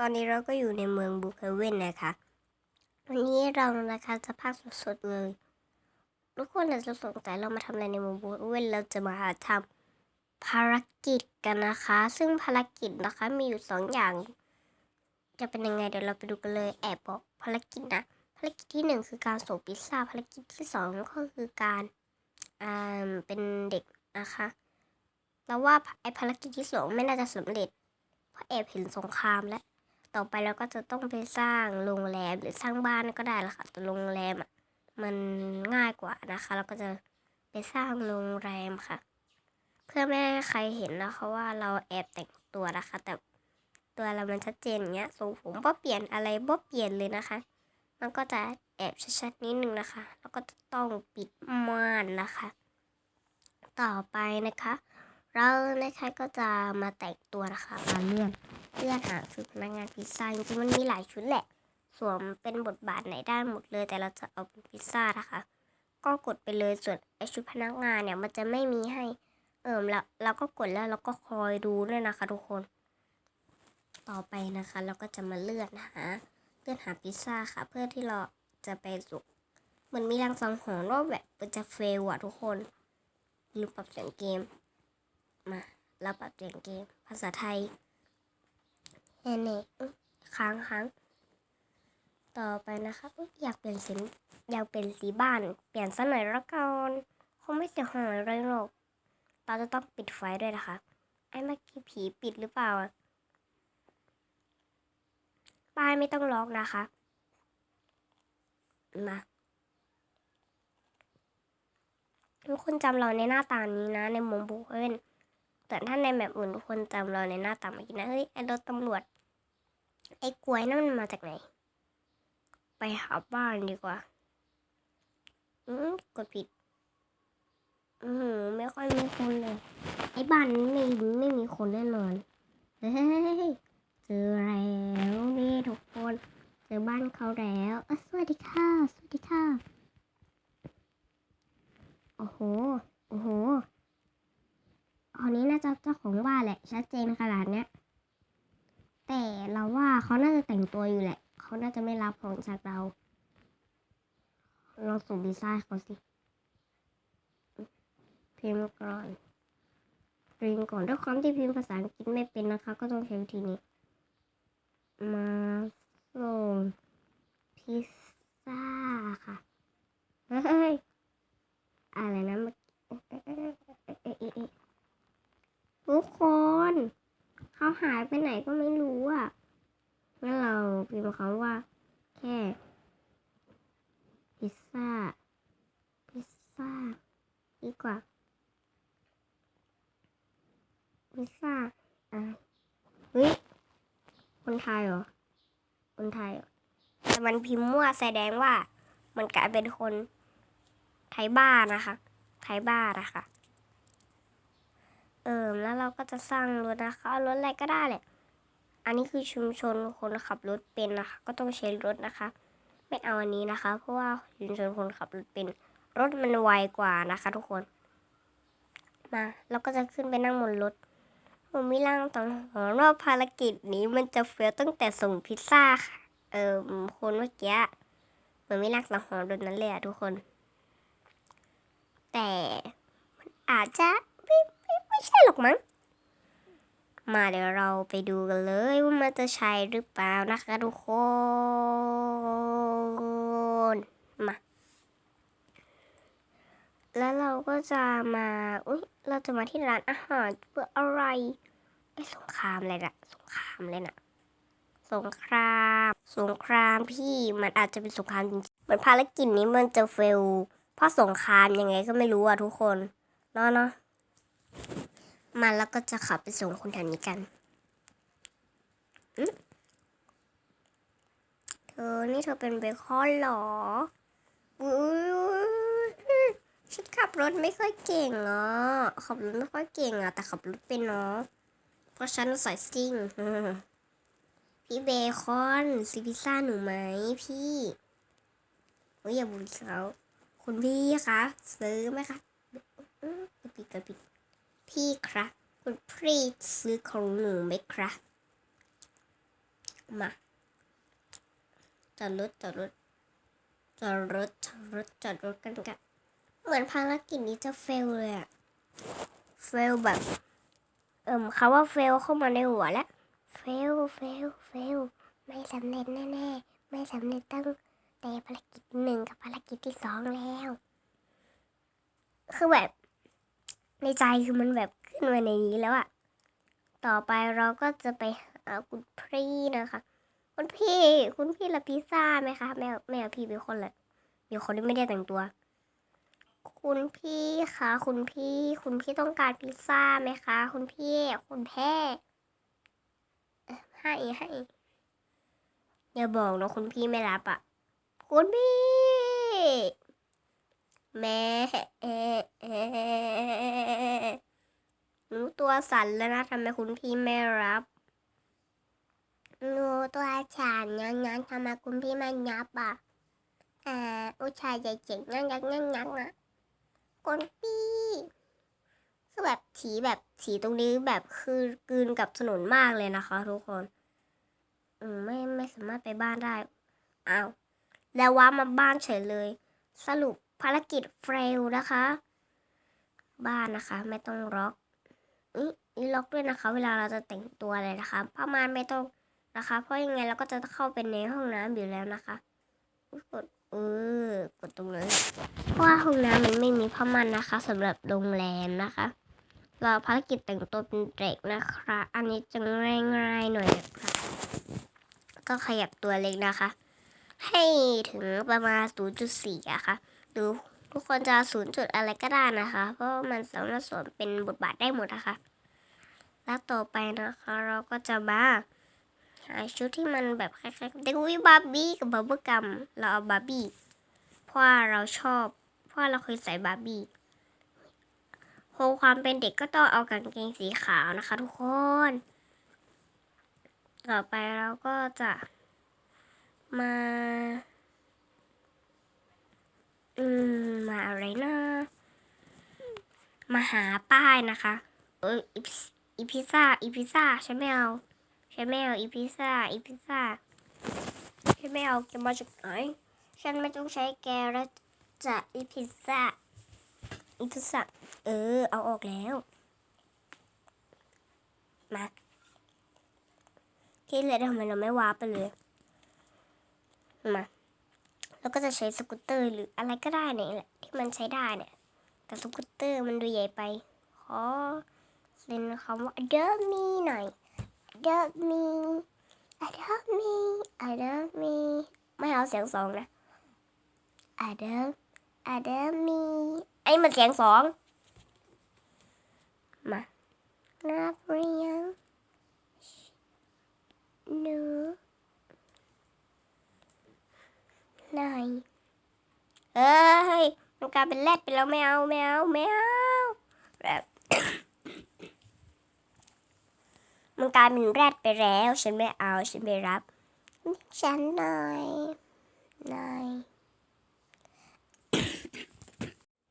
ตอนนี้เราก็อยู่ในเมืองบูเคเวนนะคะวันนี้เรานะคะจะพากสดๆเลยทุกคนอาจจะสงสัยเรามาทำอะไรในเมืองบูเคเวนเราจะมาทำภารกิจกันนะคะ ซึ่งภารกิจนะคะมีอยู่สองอย่าง จะเป็นยังไงเดี๋ยวเราไปดูกันเลยแอบบอกภารกิจนะภารกิจที่หนึ่งคือการส่งพิซซ่าภารกิจที่สองก็คือการอ่าเป็นเด็กนะคะเราว่าไอภารกิจที่สองไม่น่าจะสำเร็จเพราะแอบเห็นสงครามแล้ว ต่อไปเราก็จะต้องไปสร้างโรงแรมหรือสร้างบ้านก็ได้ละค่ะแต่โรงแรมอะมันง่ายกว่านะคะ เราก็จะไปสร้างโรงแรมค่ะ เพื่อไม่ให้ใครเห็นนะคะว่าเราแอบแต่งตัวนะคะ แต่ตัวเรามันชัดเจนเงี้ยทรงผมบ่เปลี่ยนอะไรบ่เปลี่ยนเลยนะคะ มันก็จะแอบชัดๆนิดนึงนะคะ แล้วก็จะต้องปิดม่านนะคะ ต่อไปนะคะ เรานะคะก็จะมาแต่งตัวนะคะมาเลื่อน เลื่อนหาชุดพนักงานพิซซ่าจริงๆมันมีหลายชุดแหละ สวมเป็นบทบาทไหนได้หมดเลย แต่เราจะเอาเป็นพิซซ่านะคะ ก็กดไปเลยส่วนไอชุดพนักงานเนี่ยมันจะไม่มีให้ เอิมเราเราก็กดแล้วเราก็คอยดูด้วยนะคะทุกคน ต่อไปนะคะ เราก็จะมาเลื่อนหาเลื่อนหาพิซซ่าค่ะ เพื่อที่เราจะไปสุกเหมือนมีรังสังหรณ์ว่าแบบมันจะเฟลอะทุกคนลืมปรับเสียงเกมมาเราปรับเสียงเกม ภาษาไทย แน่ๆค้างค้างต่อไปนะคะอุ๊ยอยากเปลี่ยนสีอยากเปลี่ยนสีบ้าน เปลี่ยนสักหน่อยละกันคงไม่เสียหายอะไรหรอกเราจะต้องปิดไฟด้วยนะคะไอ้เมื่อกี้ผีปิดหรือเปล่าป้ายไม่ต้องล็อกนะคะมาทุกคนจำเราในหน้าตานี้นะ ในมุมบุคเนแต่ถ้าในแบบอื่นทุกคนจำเราในหน้าตาเมื่อกี้นะเฮ้ยไอ้รถตำรวจ ไอ้กล้วยนั่นมันมาจากไหน ไปหาบ้านดีกว่า อืมกดผิด อืมไม่ค่อยมีคนเลย ไอ้บ้านนี้ไม่ไม่มีคนแน่นอน เฮ้ยเจอแล้วนี่ทุกคน เจอบ้านเขาแล้วสวัสดีค่ะ สวัสดีค่ะ โอ้โห โอ้โหคนนี้น่าจะเจ้าของบ้านแหละ ชัดเจนขนาดเนี้ย แต่เราว่าเขาน่าจะแต่งตัวอยู่แหละ เขาน่าจะไม่รับของจากเราลองส่งดีไซน์เขาสิพิมพ์ก่อนพิมพ์ก่อนด้วยความที่พิมพ์ภาษาอังกฤษไม่เป็นนะคะ ก็ต้องใช้วิธีนี้ มาส่งพิซซ่าค่ะเฮ้ยอะไรนะเมื่อกี้เอ๊ะเอ๊ะเอ๊ะเอ๊ะเอ๊ะเอ๊ะทุกคน เขาหายไปไหนก็ไม่รู้อะ งั้นเราพิมพ์คำว่า แค่ พิซซ่า พิซซ่า ดีกว่า พิซซ่า อะ เฮ้ย คนไทยเหรอ คนไทยเหรอ แต่มันพิมพ์มั่วแสดงว่า มันกลายเป็นคนไทยบ้านนะคะ ไทยบ้านนะคะ เออแล้วเราก็จะสร้างรถนะคะรถอะไรก็ได้แหละอันนี้คือชุมชนคนขับรถเป็นนะคะ ก็ต้องใช้รถนะคะ ไม่เอาอันนี้นะคะ เพราะว่าชุมชนคนขับรถเป็น รถมันไวกว่านะคะ ทุกคนมาเราก็จะขึ้นไปนั่งบนรถผมมีร่างสังหรณ์ว่าภารกิจนี้มันจะเฟลตั้งแต่ส่งพิซซ่าค่ะเออคนเมื่อกี้เหมือนมีร่างสังหรณ์แบบนั้นเลยอะทุกคน แต่มันอาจจะ ไม่ใช่หรอกมั้ง มาเดี๋ยวเราไปดูกันเลยว่ามันจะใช่หรือเปล่านะคะทุกคน มา แล้วเราก็จะมา อุ้ยเราจะมาที่ร้านอาหารเพื่ออะไรไอ้สงครามอะไรนะสงครามเลยนะสงคราม สงครามพี่มันอาจจะเป็นสงครามจริงๆเหมือนภารกิจนี้มันจะเฟลเพราะสงครามยังไงก็ไม่รู้อะทุกคนเนาะเนาะ มาแล้วก็จะขับไปส่งคนแถวนี้กันเธอนี่เธอเป็นเบคอนหรอฉันขับรถไม่ค่อยเก่งอะ ขับรถไม่ค่อยเก่งอะ แต่ขับรถเป็นเนาะ เพราะฉันใส่ซิ่ง พี่เบคอนซื้อพิซซ่าหนูไหมพี่โอ้ยอย่าบุญเขาคุณพี่คะซื้อไหมคะกระปิดกระปิด พี่ครับคุณพี่ซื้อของหนูไหมครับมาจอดรถจอดรถจอดรถจอดรถจอดรถกันกันเหมือนภารกิจนี้จะเฟลเลยอะเฟลแบบ เอิ่มคำว่าเฟลเข้ามาในหัวแล้วเฟลเฟลเฟลไม่สำเร็จแน่ๆ ไม่สำเร็จตั้งแต่ภารกิจหนึ่งกับภารกิจที่สองแล้ว คือแบบ ในใจคือมันแบบขึ้นมาในนี้แล้วอะต่อไปเราก็จะไปหาคุณพี่นะคะคุณพี่คุณพี่รับพิซซ่าไหมคะไม่เอาไม่พี่เป็นคนเลยมีคนที่ไม่ได้แต่งตัว คุณพี่คะคุณพี่ คุณพี่ต้องการพิซซ่าไหมคะ คุณพี่คุณแพ่ให้ให้อย่าบอกนะคุณพี่ไม่รับอะ คุณพี่ แม่หนูตัวสั่นแล้วนะทำไมคุณพี่ไม่รับหนูตัวฉันงั้นงั้นทำไมคุณพี่ไม่ยับอะอ่าอุชายใหญ่เจ๋งงั้นงั้นงั้นงั้นนะคุณพี่คือแบบฉีแบบฉีตรงนี้แบบคือกืนกับถนนมากเลยนะคะ ทุกคนอืมไม่ไม่สามารถไปบ้านได้อ้าวแล้วว่ามาบ้านเฉยเลย สรุป ภารกิจเฟลนะคะ บ้านนะคะ ไม่ต้องล็อกอีนี่ล็อกด้วยนะคะ เวลาเราจะแต่งตัวเลยนะคะผ้าม่านไม่ต้องนะคะ เพราะยังไงเราก็จะเข้าไปในห้องน้ำอยู่แล้วนะคะกดเออกดตรงนั้นเพราะว่าห้องน้ำมันไม่มีผ้าม่านนะคะสำหรับโรงแรมนะคะ เราภารกิจแต่งตัวเป็นเด็กนะคะ อันนี้จะง่ายๆหน่อยนะคะก็ขยับตัวเล็กนะคะ ให้ถึงประมาณ 0.4อะค่ะ หรือทุกคนจะ0จุดอะไรก็ได้นะคะ เพราะมันสามารถสวมเป็นบทบาทได้หมดนะคะ แล้วต่อไปนะคะเราก็จะมาหาชุดที่มันแบบคล้ายๆเด็กวิบาร์บี้กับบับเบิ้ลกัมเราเอาบาร์บี้เพราะเราชอบเพราะเราเคยใส่บาร์บี้โคงความเป็นเด็กก็ต้องเอากางเกงสีขาวนะคะ ทุกคน ต่อไปเราก็จะมา อืมมาอะไรนะ มาหาป้ายนะคะ เอออีพิซ่าอีพิซ่าฉันไม่เอาฉันไม่เอาอีพิซ่าอีพิซ่าฉันไม่เอาแกมาจากไหนฉันไม่ต้องใช้แกแล้วจะอีพิซ่าอีพิซ่าเออ เอาออกแล้ว มาที่เลือทำไมเราไม่วาไปเลย มา แล้วก็จะใช้สกูตเตอร์หรืออะไรก็ได้เนี่ยแหละที่มันใช้ได้เนี่ยแต่สกูตเตอร์มันดูใหญ่ไป ขอเล่นคำว่า adopt me หน่อย adopt me adopt me adopt me ไม่เอาเสียงสองนะ adopt adopt me ไอ้มันเสียงสองมานับเรียงหนู ไหนเอ้ยมันกลายเป็นแรดไปแล้วไม่เอาไม่เอาไม่เอาแบบมันกลายเป็นแรดไปแล้ว ฉันไม่เอา ฉันไม่รับ ฉันหน่อยหน่อย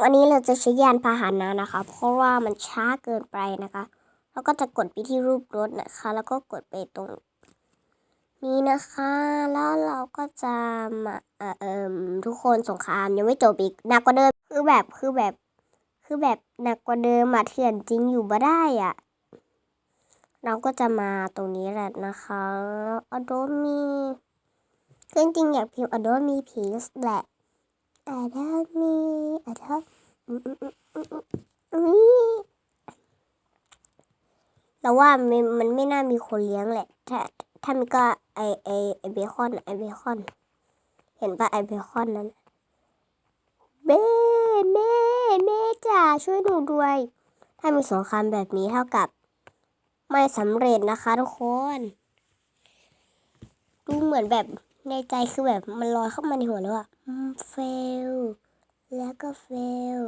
วันนี้เราจะใช้ยานพาหนะนะคะ เพราะว่ามันช้าเกินไปนะคะ แล้วก็จะกดไปที่รูปรถนะคะ แล้วก็กดไปตรง นี้นะคะ แล้วเราก็จะมาเอ่อเอิมทุกคนสงครามยังไม่จบอีกหนักกว่าเดิมคือแบบคือแบบ คือแบบหนักกว่าเดิมอะเถื่อนจริงอยู่บ่ได้อะเราก็จะมาตรงนี้แหละนะคะอโดมีคือจริงอยากพิมพ์อโดมีพีซแหละอโดมีอโดมอืมอืมอืมอืมเราว่ามันมันไม่น่ามีคนเลี้ยงแหละถ้า ถ้ามีก็ไอไอไอเบคอนไอเบคอน เห็นปะไอเบคอนนั้นเบ้แม่แม่จ๋าช่วยหนูด้วย ถ้ามีสงครามแบบนี้เท่ากับ ไม่สำเร็จนะคะทุกคนดูเหมือนแบบในใจคือแบบมันลอยเข้ามาในหัวแล้วอะเฟล แล้วก็เฟล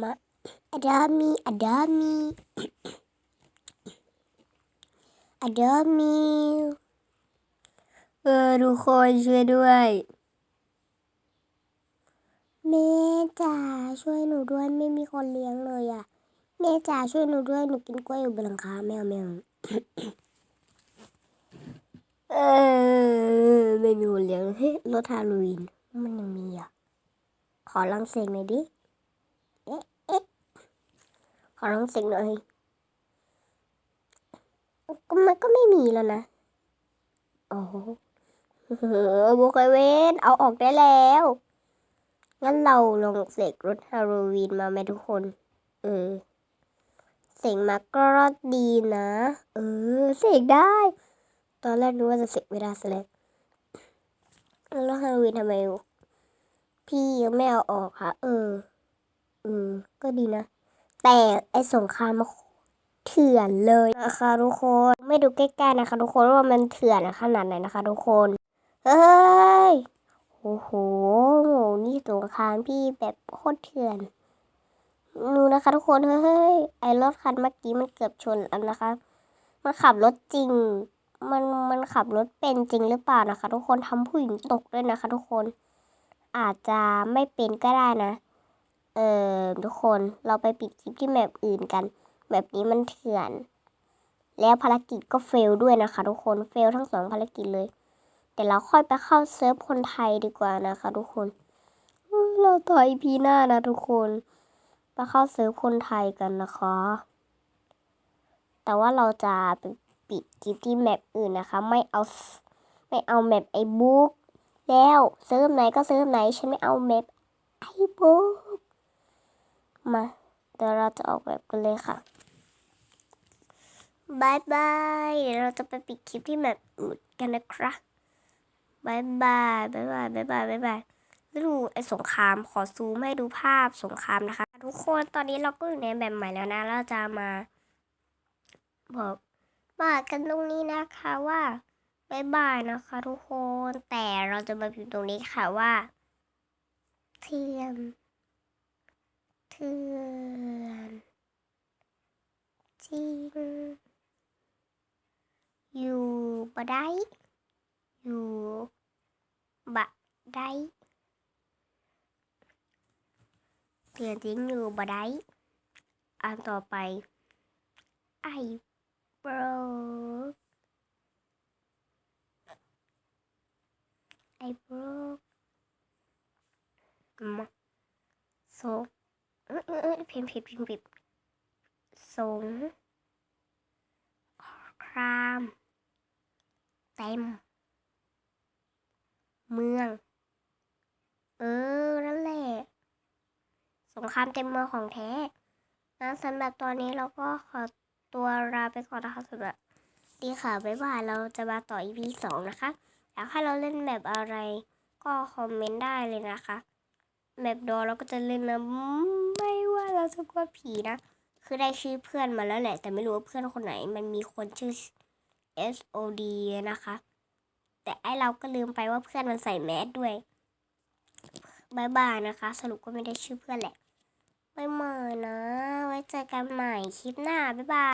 มาอดามีอดามี อดามีเออทุกคนช่วยด้วยแม่จ๋าช่วยหนูด้วยไม่มีคนเลี้ยงเลยอะแม่จ๋าช่วยหนูด้วยหนูกินกล้วยอยู่บนหลังคาแมวแมวเออไม่มีคนเลี้ยงเฮ้ยรถฮาโลวีนมันยังมีอะขอลองเสียงหน่อยดิเอ๊ะเอ๊ะขอลองเสียงหน่อย ก็มันก็ไม่มีแล้วนะโอ้โหบุคเวนเอาออกได้แล้ว งั้นเราลองเสกรถฮาโลวีนมาไหมทุกคน เออ เสกมาก็ดีนะ เออ เสกได้ ตอนแรกนึกว่าจะเสกไม่ได้ซะแล้วแล้วฮาโลวีนทำไม พี่ยังไม่เอาออกค่ะเออ เออ ก็ดีนะ แต่ไอสงครามมา เถื่อนเลยนะคะทุกคน ไม่ดูใกล้ๆนะคะทุกคนว่ามันเถื่อนขนาดไหนนะคะทุกคน เฮ้ย โอ้โห นี่สงครามพี่แบบโคตรเถื่อนดูนะคะทุกคน เฮ้ย ไอรถคันเมื่อกี้มันเกือบชนแล้วนะคะ มันขับรถจริง มันมันขับรถเป็นจริงหรือเปล่านะคะ ทุกคนทำผู้หญิงตกด้วยนะคะ ทุกคน อาจจะไม่เป็นก็ได้นะ เออทุกคน เราไปปิดคลิปที่แมปอื่นกัน แบบนี้มันเถื่อน แล้วภารกิจก็เฟลด้วยนะคะ ทุกคนเฟลทั้งสองภารกิจเลยเดี๋ยวเราค่อยไปเข้าเซิร์ฟคนไทยดีกว่านะคะ ทุกคนเราต่อยพีหน้านะทุกคนไปเข้าเซิร์ฟคนไทยกันนะคะ แต่ว่าเราจะไปปิดคลิปที่แมปอื่นนะคะ ไม่เอาไม่เอาแมปไอ้บุ๊กแล้วเซิร์ฟไหนก็เซิร์ฟไหนฉันไม่เอาแมปไอ้บุ๊กมาเดี๋ยวเราจะออกแบบกันเลยค่ะ บายบายเดี๋ยวเราจะไปปิดคลิปที่แมปอื่นกันนะครับบายบายบายบายบายบายบายบายดูไอ้สงครามขอซูมให้ดูภาพสงครามนะคะ ทุกคนตอนนี้เราก็อยู่ในแบบใหม่แล้วนะ เราจะมาบอกบอกกันตรงนี้นะคะว่าบายบายนะคะ ทุกคนแต่เราจะมาพิมพ์ตรงนี้ค่ะว่า เทียมเถื่อนจริง อยู่บ่ได้ อยู่บะได้เถื่อนจริงอยู่บ่ได้ อันต่อไปไอ้โบร I broke my so เออเออเออพิมพ์ผิดพิมพ์ผิดสงคราม ต็ม เมือง เออ นั่นแหละ สงครามเต็มเมืองของแท้นะสำหรับตอนนี้เราก็ขอตัวลาไปก่อนนะคะสำหรับดีค่ะ บ๊ายบาย เราจะมาต่อ EP สองนะคะ อยากให้เราเล่นแบบอะไรก็คอมเมนต์ได้เลยนะคะ แบบดอเราก็จะเล่นนะไม่ว่าเราจะกลัวผีนะ คือได้ชื่อเพื่อนมาแล้วแหละ แต่ไม่รู้ว่าเพื่อนคนไหน มันมีคนชื่อ SOD นะคะ แต่ไอเราก็ลืมไปว่าเพื่อนมันใส่แมสด้วยบายบายนะคะ สรุปก็ไม่ได้ชื่อเพื่อนแหละไายเมยนะ ไว้เจอกันใหม่คลิปหน้าบายบาย